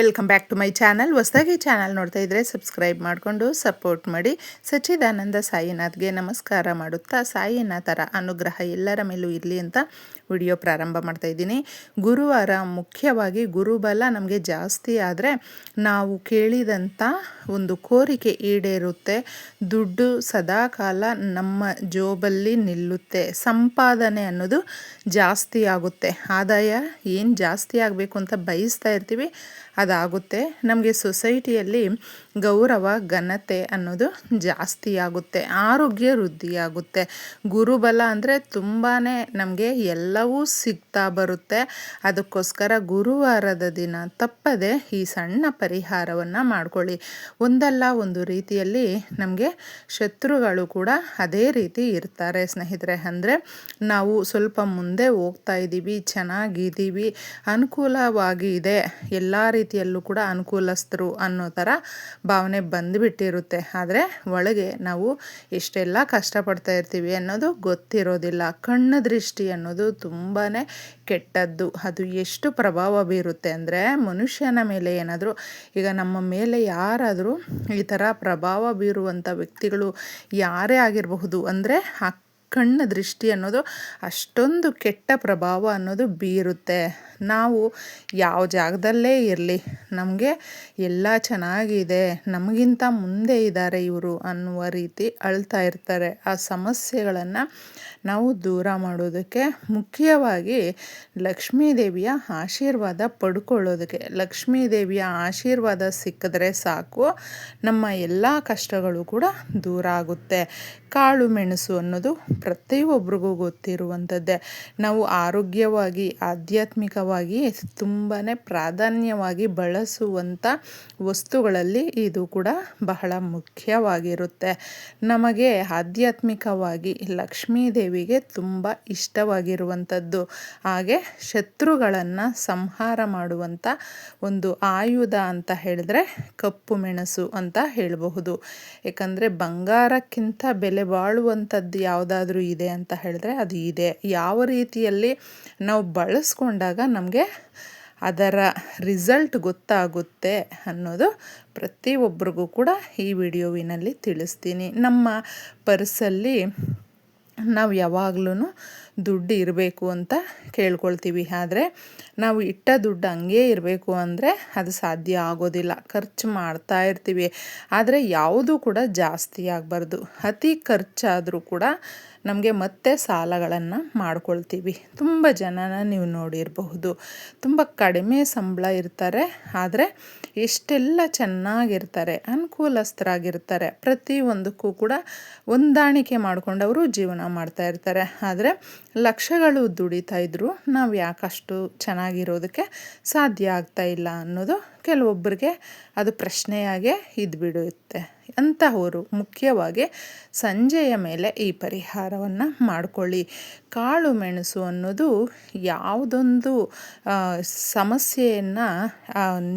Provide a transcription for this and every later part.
Welcome back to my channel ಹೊಸದಾಗಿ channel ನೋಡ್ತಾ ಇದ್ರೆ ಸಬ್ಸ್ಕ್ರೈಬ್ ಮಾಡಿಕೊಂಡು ಸಪೋರ್ಟ್ ಮಾಡಿ. ಸಚ್ಚಿದಾನಂದ ಸಾಯಿನಾಥ್ಗೆ ನಮಸ್ಕಾರ ಮಾಡುತ್ತಾ ಸಾಯಿನಾಥರ ಅನುಗ್ರಹ ಎಲ್ಲರ ಮೇಲೂ ಇರಲಿ ಅಂತ ವಿಡಿಯೋ ಪ್ರಾರಂಭ ಮಾಡ್ತಾ ಇದ್ದೀನಿ. ಗುರುವಾರ ಮುಖ್ಯವಾಗಿ ಗುರುಬಲ ನಮಗೆ ಜಾಸ್ತಿ ಆದರೆ ನಾವು ಕೇಳಿದಂಥ ಒಂದು ಕೋರಿಕೆ ಈಡೇರುತ್ತೆ. ದುಡ್ಡು ಸದಾಕಾಲ ನಮ್ಮ ಜೋಬಲ್ಲಿ ನಿಲ್ಲುತ್ತೆ. ಸಂಪಾದನೆ ಅನ್ನೋದು ಜಾಸ್ತಿ ಆಗುತ್ತೆ. ಆದಾಯ ಏನು ಜಾಸ್ತಿ ಆಗಬೇಕು ಅಂತ ಬಯಸ್ತಾ ಇರ್ತೀವಿ. ಅದಾಗುತ್ತೆ. ನಮಗೆ ಸೊಸೈಟಿಯಲ್ಲಿ ಗೌರವ, ಘನತೆ ಅನ್ನೋದು ಜಾಸ್ತಿ ಆಗುತ್ತೆ. ಆರೋಗ್ಯ ವೃದ್ಧಿಯಾಗುತ್ತೆ ಗುರುಬಲ ಅಂದರೆ ತುಂಬಾ ನಮಗೆ ಎಲ್ಲವೂ ಸಿಗ್ತಾ ಬರುತ್ತೆ. ಅದಕ್ಕೋಸ್ಕರ ಗುರುವಾರದ ದಿನ ತಪ್ಪದೆ ಈ ಸಣ್ಣ ಪರಿಹಾರವನ್ನು ಮಾಡ್ಕೊಳ್ಳಿ. ಒಂದಲ್ಲ ಒಂದು ರೀತಿಯಲ್ಲಿ ನಮಗೆ ಶತ್ರುಗಳು ಕೂಡ ಅದೇ ರೀತಿ ಇರ್ತಾರೆ ಸ್ನೇಹಿತರೆ. ಅಂದರೆ ನಾವು ಸ್ವಲ್ಪ ಮುಂದೆ ಹೋಗ್ತಾ ಇದ್ದೀವಿ, ಚೆನ್ನಾಗಿದ್ದೀವಿ, ಅನುಕೂಲವಾಗಿ ಇದೆ, ಎಲ್ಲ ರೀತಿಯಲ್ಲೂ ಕೂಡ ಅನುಕೂಲಸ್ಥರು ಅನ್ನೋ ಥರ ಭಾವನೆ ಬಂದುಬಿಟ್ಟಿರುತ್ತೆ. ಆದರೆ ಒಳಗೆ ನಾವು ಎಷ್ಟೆಲ್ಲ ಕಷ್ಟಪಡ್ತಾ ಇರ್ತೀವಿ ಅನ್ನೋದು ಗೊತ್ತಿರೋದಿಲ್ಲ. ಕಣ್ಣು ದೃಷ್ಟಿ ಅನ್ನೋದು ತುಂಬಾ ಕೆಟ್ಟದ್ದು. ಅದು ಎಷ್ಟು ಪ್ರಭಾವ ಬೀರುತ್ತೆ ಅಂದರೆ ಮನುಷ್ಯನ ಮೇಲೆ ಏನಾದರೂ ಈಗ ನಮ್ಮ ಮೇಲೆ ಯಾರಾದರೂ ಈ ಥರ ಪ್ರಭಾವ ಬೀರುವಂಥ ವ್ಯಕ್ತಿಗಳು ಯಾರೇ ಆಗಿರಬಹುದು ಅಂದರೆ ಕಣ್ಣು ದೃಷ್ಟಿ ಅನ್ನೋದು ಅಷ್ಟೊಂದು ಕೆಟ್ಟ ಪ್ರಭಾವ ಅನ್ನೋದು ಬೀರುತ್ತೆ. ನಾವು ಯಾವ ಜಾಗದಲ್ಲೇ ಇರಲಿ ನಮಗೆ ಎಲ್ಲ ಚೆನ್ನಾಗಿದೆ, ನಮಗಿಂತ ಮುಂದೆ ಇದ್ದಾರೆ ಇವರು ಅನ್ನುವ ರೀತಿ ಅಳ್ತಾ ಇರ್ತಾರೆ. ಆ ಸಮಸ್ಯೆಗಳನ್ನು ನಾವು ದೂರ ಮಾಡೋದಕ್ಕೆ ಮುಖ್ಯವಾಗಿ ಲಕ್ಷ್ಮೀ ದೇವಿಯ ಆಶೀರ್ವಾದ ಪಡ್ಕೊಳ್ಳೋದಕ್ಕೆ. ಲಕ್ಷ್ಮೀ ದೇವಿಯ ಆಶೀರ್ವಾದ ಸಿಕ್ಕಿದ್ರೆ ಸಾಕು, ನಮ್ಮ ಎಲ್ಲ ಕಷ್ಟಗಳು ಕೂಡ ದೂರ ಆಗುತ್ತೆ. ಕಾಳು ಮೆಣಸು ಅನ್ನೋದು ಪ್ರತಿಯೊಬ್ಬರಿಗೂ ಗೊತ್ತಿರುವಂಥದ್ದೇ. ನಾವು ಆರೋಗ್ಯವಾಗಿ, ಆಧ್ಯಾತ್ಮಿಕವಾಗಿ ತುಂಬಾ ಪ್ರಾಧಾನ್ಯವಾಗಿ ಬಳಸುವಂಥ ವಸ್ತುಗಳಲ್ಲಿ ಇದು ಕೂಡ ಬಹಳ ಮುಖ್ಯವಾಗಿರುತ್ತೆ. ನಮಗೆ ಆಧ್ಯಾತ್ಮಿಕವಾಗಿ ಲಕ್ಷ್ಮೀ ದೇವಿಗೆ ತುಂಬ ಇಷ್ಟವಾಗಿರುವಂಥದ್ದು. ಹಾಗೆ ಶತ್ರುಗಳನ್ನು ಸಂಹಾರ ಮಾಡುವಂಥ ಒಂದು ಆಯುಧ ಅಂತ ಹೇಳಿದ್ರೆ ಕಪ್ಪು ಮೆಣಸು ಅಂತ ಹೇಳಬಹುದು. ಯಾಕಂದರೆ ಬಂಗಾರಕ್ಕಿಂತ ಬೆಲೆ ಬಾಳುವಂಥದ್ದು ಯಾವುದಾದ್ರೂ ಇದೆ ಅಂತ ಹೇಳಿದ್ರೆ ಅದು ಇದೆ. ಯಾವ ರೀತಿಯಲ್ಲಿ ನಾವು ಬಳಸ್ಕೊಂಡಾಗ ನಮಗೆ ಅದರ ರಿಸಲ್ಟ್ ಗೊತ್ತಾಗುತ್ತೆ ಅನ್ನೋದು ಪ್ರತಿಯೊಬ್ಬರಿಗೂ ಕೂಡ ಈ ವಿಡಿಯೋವಿನಲ್ಲಿ ತಿಳಿಸ್ತೀನಿ. ನಮ್ಮ ಪರ್ಸಲ್ಲಿ ನಾವು ಯಾವಾಗ್ಲೂ ದುಡ್ಡು ಇರಬೇಕು ಅಂತ ಕೇಳ್ಕೊಳ್ತೀವಿ. ಆದರೆ ನಾವು ಇಟ್ಟ ದುಡ್ಡು ಹಂಗೆ ಇರಬೇಕು ಅಂದರೆ ಅದು ಸಾಧ್ಯ ಆಗೋದಿಲ್ಲ. ಖರ್ಚು ಮಾಡ್ತಾ ಇರ್ತೀವಿ. ಆದರೆ ಯಾವುದೂ ಕೂಡ ಜಾಸ್ತಿ ಆಗಬಾರ್ದು. ಅತಿ ಖರ್ಚಾದರೂ ಕೂಡ ನಮಗೆ ಮತ್ತೆ ಸಾಲಗಳನ್ನು ಮಾಡ್ಕೊಳ್ತೀವಿ. ತುಂಬ ಜನನ ನೀವು ನೋಡಿರಬಹುದು. ತುಂಬ ಕಡಿಮೆ ಸಂಬಳ ಇರ್ತಾರೆ. ಆದರೆ ಎಷ್ಟೆಲ್ಲ ಚೆನ್ನಾಗಿರ್ತಾರೆ, ಅನುಕೂಲಸ್ಥರಾಗಿರ್ತಾರೆ, ಪ್ರತಿಯೊಂದಕ್ಕೂ ಕೂಡ ಹೊಂದಾಣಿಕೆ ಮಾಡಿಕೊಂಡವರು ಜೀವನ ಮಾಡ್ತಾ ಇರ್ತಾರೆ. ಆದರೆ ಲಕ್ಷಗಳು ದುಡಿತಾ ಇದ್ದರೂ ನಾವು ಯಾಕಷ್ಟು ಚೆನ್ನಾಗಿರೋದಕ್ಕೆ ಸಾಧ್ಯ ಆಗ್ತಾ ಇಲ್ಲ ಅನ್ನೋದು ಕೆಲವೊಬ್ಬರಿಗೆ ಅದು ಪ್ರಶ್ನೆಯಾಗೆ ಇದ್ಬಿಡುತ್ತೆ ಅಂತಹವರು ಮುಖ್ಯವಾಗಿ ಸಂಜೆಯ ಮೇಲೆ ಈ ಪರಿಹಾರವನ್ನು ಮಾಡಿಕೊಳ್ಳಿ. ಕಾಳು ಮೆಣಸು ಅನ್ನೋದು ಯಾವುದೊಂದು ಸಮಸ್ಯೆಯನ್ನು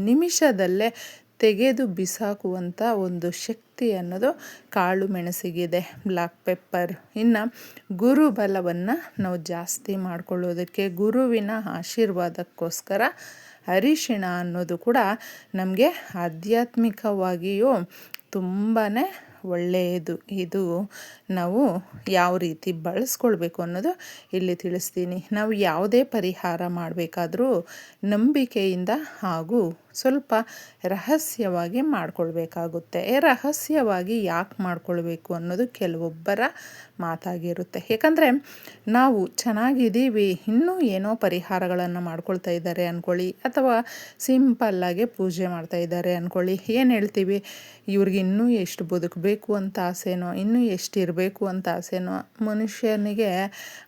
ನಿಮಿಷದಲ್ಲೇ ತೆಗೆದು ಬಿಸಾಕುವಂಥ ಒಂದು ಶಕ್ತಿ ಅನ್ನೋದು ಕಾಳು ಮೆಣಸಿಗಿದೆ ಬ್ಲ್ಯಾಕ್ ಪೆಪ್ಪರ್ ಇನ್ನು ಗುರುಬಲವನ್ನು ನಾವು ಜಾಸ್ತಿ ಮಾಡಿಕೊಳ್ಳೋದಕ್ಕೆ, ಗುರುವಿನ ಆಶೀರ್ವಾದಕ್ಕೋಸ್ಕರ ಅರಿಶಿಣ ಅನ್ನೋದು ಕೂಡ ನಮಗೆ ಆಧ್ಯಾತ್ಮಿಕವಾಗಿಯೂ ತುಂಬಾ ಒಳ್ಳೆಯದು. ಇದು ನಾವು ಯಾವ ರೀತಿ ಬಳಸ್ಕೊಳ್ಬೇಕು ಅನ್ನೋದು ಇಲ್ಲಿ ತಿಳಿಸ್ತೀನಿ. ನಾವು ಯಾವುದೇ ಪರಿಹಾರ ಮಾಡಬೇಕಾದ್ರೂ ನಂಬಿಕೆಯಿಂದ ಹಾಗೂ ಸ್ವಲ್ಪ ರಹಸ್ಯವಾಗಿ ಮಾಡ್ಕೊಳ್ಬೇಕಾಗುತ್ತೆ. ರಹಸ್ಯವಾಗಿ ಯಾಕೆ ಮಾಡಿಕೊಳ್ಬೇಕು ಅನ್ನೋದು ಕೆಲವೊಬ್ಬರ ಮಾತಾಗಿರುತ್ತೆ. ಯಾಕಂದರೆ ನಾವು ಚೆನ್ನಾಗಿದ್ದೀವಿ, ಇನ್ನೂ ಏನೋ ಪರಿಹಾರಗಳನ್ನು ಮಾಡ್ಕೊಳ್ತಾ ಇದ್ದಾರೆ ಅಂದ್ಕೊಳ್ಳಿ ಅಥವಾ ಸಿಂಪಲ್ಲಾಗಿ ಪೂಜೆ ಮಾಡ್ತಾ ಇದ್ದಾರೆ ಅಂದ್ಕೊಳ್ಳಿ ಏನು ಹೇಳ್ತೀವಿ? ಇವ್ರಿಗೆ ಇನ್ನೂ ಎಷ್ಟು ಬದುಕಬೇಕು ಅಂತ ಆಸೆನೋ, ಇನ್ನೂ ಎಷ್ಟು ಇರಬೇಕು ಅಂತ ಆಸೆನೋ, ಮನುಷ್ಯನಿಗೆ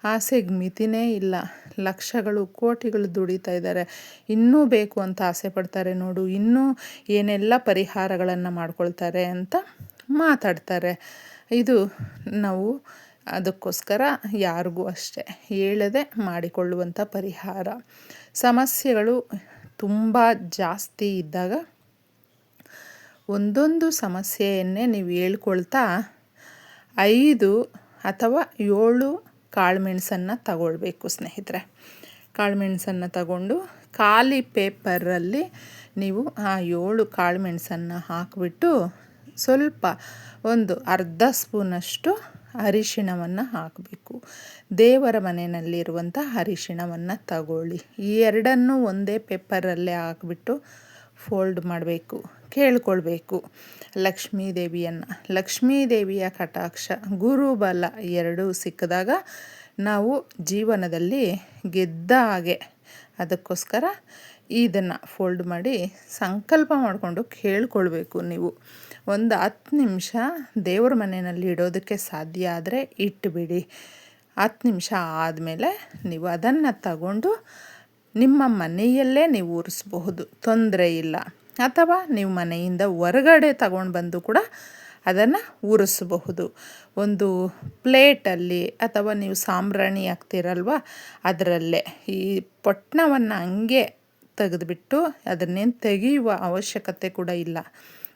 ಆಸೆಗೆ ಮಿತಿನೇ ಇಲ್ಲ. ಲಕ್ಷಗಳು, ಕೋಟಿಗಳು ದುಡಿತಾ ಇದ್ದಾರೆ. ಇನ್ನೂ ಬೇಕು ಅಂತ ಆಸೆ ಪಡ್ತಾರೆ. ನೋಡು, ಇನ್ನೂ ಏನೆಲ್ಲ ಪರಿಹಾರಗಳನ್ನು ಮಾಡ್ಕೊಳ್ತಾರೆ ಅಂತ ಮಾತಾಡ್ತಾರೆ. ಇದು ನಾವು ಅದಕ್ಕೋಸ್ಕರ ಯಾರಿಗೂ ಅಷ್ಟೇ ಹೇಳದೆ ಮಾಡಿಕೊಳ್ಳುವಂಥ ಪರಿಹಾರ. ಸಮಸ್ಯೆಗಳು ತುಂಬ ಜಾಸ್ತಿ ಇದ್ದಾಗ ಒಂದೊಂದು ಸಮಸ್ಯೆಯನ್ನೇ ನೀವು ಹೇಳ್ಕೊಳ್ತಾ ಐದು ಅಥವಾ ಏಳು ಕಾಳುಮೆಣಸನ್ನು ತಗೊಳ್ಬೇಕು ಸ್ನೇಹಿತರೆ. ಕಾಳುಮೆಣಸನ್ನು ತಗೊಂಡು ಖಾಲಿ ಪೇಪರಲ್ಲಿ ನೀವು ಆ ಏಳು ಕಾಳು ಮೆಣಸನ್ನು ಹಾಕಿಬಿಟ್ಟು ಸ್ವಲ್ಪ ಒಂದು ಅರ್ಧ ಸ್ಪೂನಷ್ಟು ಅರಿಶಿಣವನ್ನು ಹಾಕಬೇಕು. ದೇವರ ಮನೆಯಲ್ಲಿರುವಂಥ ಅರಿಶಿಣವನ್ನು ತಗೊಳ್ಳಿ. ಈ ಎರಡನ್ನೂ ಒಂದೇ ಪೇಪರಲ್ಲೇ ಹಾಕಿಬಿಟ್ಟು ಫೋಲ್ಡ್ ಮಾಡಬೇಕು, ಕೇಳ್ಕೊಳ್ಬೇಕು. ಲಕ್ಷ್ಮೀ ದೇವಿಯನ್ನು ಲಕ್ಷ್ಮೀ ದೇವಿಯ ಕಟಾಕ್ಷ, ಗುರುಬಲ ಎರಡೂ ಸಿಕ್ಕಿದಾಗ ನಾವು ಜೀವನದಲ್ಲಿ ಗೆದ್ದ ಹಾಗೆ ಅದಕ್ಕೋಸ್ಕರ ಇದನ್ನು ಫೋಲ್ಡ್ ಮಾಡಿ ಸಂಕಲ್ಪ ಮಾಡಿಕೊಂಡು ಕೇಳ್ಕೊಳ್ಬೇಕು ನೀವು. ಒಂದು ಹತ್ತು ನಿಮಿಷ ದೇವ್ರ ಮನೆಯಲ್ಲಿ ಇಡೋದಕ್ಕೆ ಸಾಧ್ಯ ಆದರೆ ಇಟ್ಟುಬಿಡಿ ಹತ್ತು ನಿಮಿಷ ಆದಮೇಲೆ ನೀವು ಅದನ್ನು ತಗೊಂಡು ನಿಮ್ಮ ಮನೆಯಲ್ಲೇ ನೀವು ಉರಿಸ್ಬಹುದು. ತೊಂದರೆ ಇಲ್ಲ. ಅಥವಾ ನೀವು ಮನೆಯಿಂದ ಹೊರಗಡೆ ತಗೊಂಡು ಬಂದು ಕೂಡ ಅದನ್ನು ಉರಿಸಬಹುದು. ಒಂದು ಪ್ಲೇಟಲ್ಲಿ ಅಥವಾ ನೀವು ಸಾಂಬ್ರಾಣಿ ಹಾಕ್ತಿರಲ್ವ, ಅದರಲ್ಲೇ. ಈ ಪೊಟ್ಟಣವನ್ನು ಹಂಗೆ ತೆಗೆದುಬಿಟ್ಟು ಅದನ್ನೇನು ತೆಗೆಯುವ ಅವಶ್ಯಕತೆ ಕೂಡ ಇಲ್ಲ.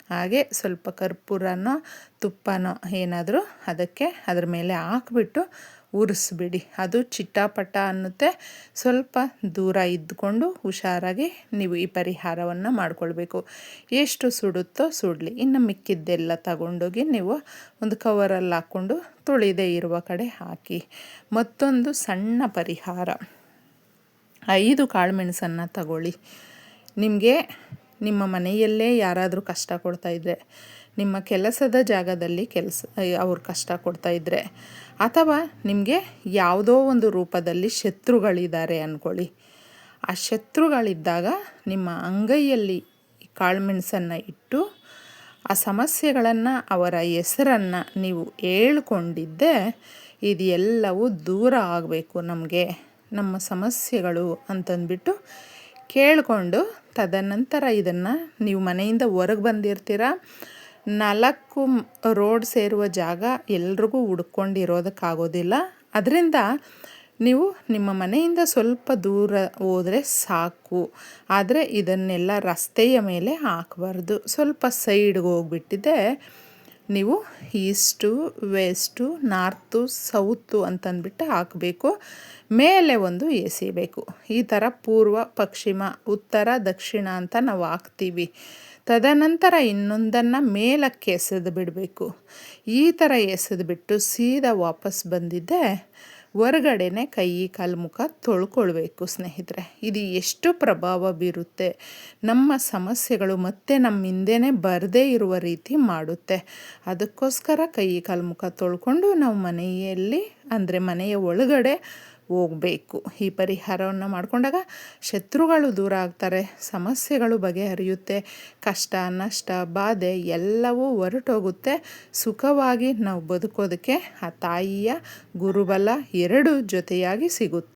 ಹಾಗೆ ಸ್ವಲ್ಪ ಕರ್ಪೂರನೋ, ತುಪ್ಪನೋ ಏನಾದರೂ ಅದಕ್ಕೆ ಅದ್ರ ಮೇಲೆ ಹಾಕ್ಬಿಟ್ಟು ಉರಿಸ್ಬಿಡಿ. ಅದು ಚಿಟ್ಟಾಪಟ ಅನ್ನುತ್ತೆ. ಸ್ವಲ್ಪ ದೂರ ಇದ್ದುಕೊಂಡು ಹುಷಾರಾಗಿ ನೀವು ಈ ಪರಿಹಾರವನ್ನು ಮಾಡಿಕೊಳ್ಬೇಕು. ಎಷ್ಟು ಸುಡುತ್ತೋ ಸುಡಲಿ. ಇನ್ನು ಮಿಕ್ಕಿದ್ದೆಲ್ಲ ತಗೊಂಡೋಗಿ ನೀವು ಒಂದು ಕವರಲ್ಲಿ ಹಾಕ್ಕೊಂಡು ತುಳಿದೇ ಇರುವ ಕಡೆ ಹಾಕಿ. ಮತ್ತೊಂದು ಸಣ್ಣ ಪರಿಹಾರ. ಐದು ಕಾಳುಮೆಣಸನ್ನು ತಗೊಳ್ಳಿ. ನಿಮಗೆ ನಿಮ್ಮ ಮನೆಯಲ್ಲೇ ಯಾರಾದರೂ ಕಷ್ಟ ಕೊಡ್ತಾಯಿದ್ರೆ ನಿಮ್ಮ ಕೆಲಸದ ಜಾಗದಲ್ಲಿ ಕೆಲಸ, ಅವ್ರು ಕಷ್ಟ ಕೊಡ್ತಾಯಿದ್ರೆ ಅಥವಾ ನಿಮಗೆ ಯಾವುದೋ ಒಂದು ರೂಪದಲ್ಲಿ ಶತ್ರುಗಳಿದ್ದಾರೆ ಅಂದ್ಕೊಳ್ಳಿ ಆ ಶತ್ರುಗಳಿದ್ದಾಗ ನಿಮ್ಮ ಅಂಗೈಯಲ್ಲಿ ಕಾಳುಮೆಣಸನ್ನು ಇಟ್ಟು, ಆ ಸಮಸ್ಯೆಗಳನ್ನು ಅವರ ಹೆಸರನ್ನು ನೀವು ಹೇಳ್ಕೊಂಡಿದ್ದೆ ಇದೆಲ್ಲವೂ ದೂರ ಆಗಬೇಕು ನಮಗೆ. ನಮ್ಮ ಸಮಸ್ಯೆಗಳು ಅಂತಂದ್ಬಿಟ್ಟು ಕೇಳಿಕೊಂಡು ತದನಂತರ ಇದನ್ನು ನೀವು ಮನೆಯಿಂದ ಹೊರಗೆ ಬಂದಿರ್ತೀರ. ನಾಲ್ಕು ರೋಡ್ ಸೇರುವ ಜಾಗ ಎಲ್ರಿಗೂ ಹುಡ್ಕೊಂಡಿರೋದಕ್ಕಾಗೋದಿಲ್ಲ. ಅದರಿಂದ ನೀವು ನಿಮ್ಮ ಮನೆಯಿಂದ ಸ್ವಲ್ಪ ದೂರ ಹೋದರೆ ಸಾಕು. ಆದರೆ ಇದನ್ನೆಲ್ಲ ರಸ್ತೆಯ ಮೇಲೆ ಹಾಕಬಾರ್ದು. ಸ್ವಲ್ಪ ಸೈಡ್ಗೆ ಹೋಗ್ಬಿಟ್ಟಿದೆ ನೀವು ಈಸ್ಟು, ವೆಸ್ಟು, ನಾರ್ತು, ಸೌತು ಅಂತಂದ್ಬಿಟ್ಟು ಹಾಕಬೇಕು. ಮೇಲೆ ಒಂದು ಎಸಿಬೇಕು ಈ ಥರ ಪೂರ್ವ, ಪಶ್ಚಿಮ, ಉತ್ತರ, ದಕ್ಷಿಣ ಅಂತ ನಾವು ಹಾಕ್ತೀವಿ. ತದನಂತರ ಇನ್ನೊಂದನ್ನು ಮೇಲಕ್ಕೆ ಎಸೆದು ಬಿಡಬೇಕು. ಈ ಥರ ಎಸೆದು ಬಿಟ್ಟು ಸೀದಾ ವಾಪಸ್ ಬಂದಿದ್ದೆ ಹೊರಗಡೆನೆ ಕೈ, ಕಾಲು, ಮುಖ ತೊಳ್ಕೊಳ್ಬೇಕು ಸ್ನೇಹಿತರೆ. ಇದು ಎಷ್ಟು ಪ್ರಭಾವ ಬೀರುತ್ತೆ. ನಮ್ಮ ಸಮಸ್ಯೆಗಳು ಮತ್ತೆ ನಮ್ಮ ಹಿಂದೆನೇ ಬರದೇ ಇರುವ ರೀತಿ ಮಾಡುತ್ತೆ. ಅದಕ್ಕೋಸ್ಕರ ಕೈ, ಕಾಲು, ಮುಖ ತೊಳ್ಕೊಂಡು ನಾವು ಮನೆಯಲ್ಲಿ, ಅಂದರೆ ಮನೆಯ ಒಳಗಡೆ ಹೋಗಬೇಕು. ಈ ಪರಿಹಾರವನ್ನು ಮಾಡಿಕೊಂಡಾಗ ಶತ್ರುಗಳು ದೂರ ಆಗ್ತಾರೆ, ಸಮಸ್ಯೆಗಳು ಬಗೆಹರಿಯುತ್ತೆ, ಕಷ್ಟ, ನಷ್ಟ, ಬಾಧೆ ಎಲ್ಲವೂ ಹೊರಟೋಗುತ್ತೆ. ಸುಖವಾಗಿ ನಾವು ಬದುಕೋದಕ್ಕೆ ಆ ತಾಯಿಯ ಗುರುಬಲ ಎರಡು ಜೊತೆಯಾಗಿ ಸಿಗುತ್ತೆ.